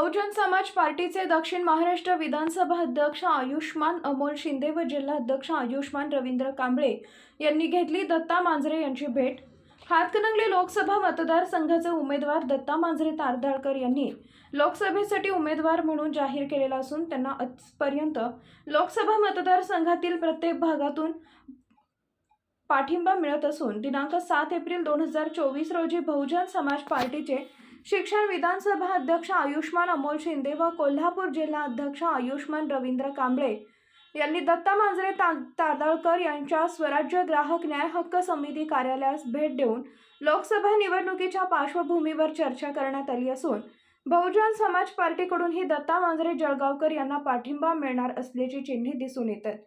बहुजन समाज पार्टीचे दक्षिण महाराष्ट्र विधानसभा अध्यक्ष आयुष्मान अमोल शिंदे व जिल्हा अध्यक्ष आयुष्मान रवींद्र कांबळे यांनी घेतली दत्ता मांजरे यांची भेट. हातकणंगले लोकसभा मतदारसंघाचे उमेदवार दत्ता मांजरे तारदाळकर यांनी लोकसभेसाठी उमेदवार म्हणून जाहीर केलेला असून त्यांना आजपर्यंत लोकसभा मतदारसंघातील प्रत्येक भागातून पाठिंबा मिळत असून दिनांक सात एप्रिल दोन हजार चोवीस रोजी बहुजन समाज पार्टीचे शिक्षण विधानसभा अध्यक्ष आयुष्मान अमोल शिंदे व कोल्हापूर जिल्हा अध्यक्ष आयुष्मान रवींद्र कांबळे यांनी दत्ता मांजरे ता तादळकर यांच्या स्वराज्य ग्राहक न्याय हक्क समिती कार्यालयास भेट देऊन लोकसभा निवडणुकीच्या पार्श्वभूमीवर चर्चा करण्यात आली असून बहुजन समाज पार्टीकडूनही दत्ता मांजरे जळगावकर यांना पाठिंबा मिळणार असल्याची चिन्हे दिसून येतात.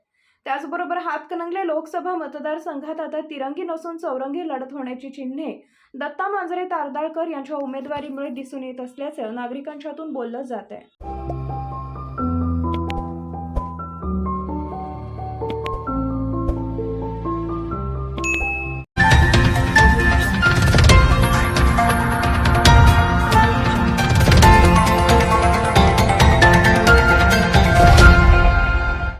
त्याचबरोबर हातकणंगले लोकसभा मतदारसंघात आता तिरंगी नसून चौरंगी लढत होण्याची चिन्हे. दत्ता मांजरे तारदाळकर यांच्या उमेदवारीमुळे दिसून येत असल्याचं नागरिकांच्यातून बोललं जात आहे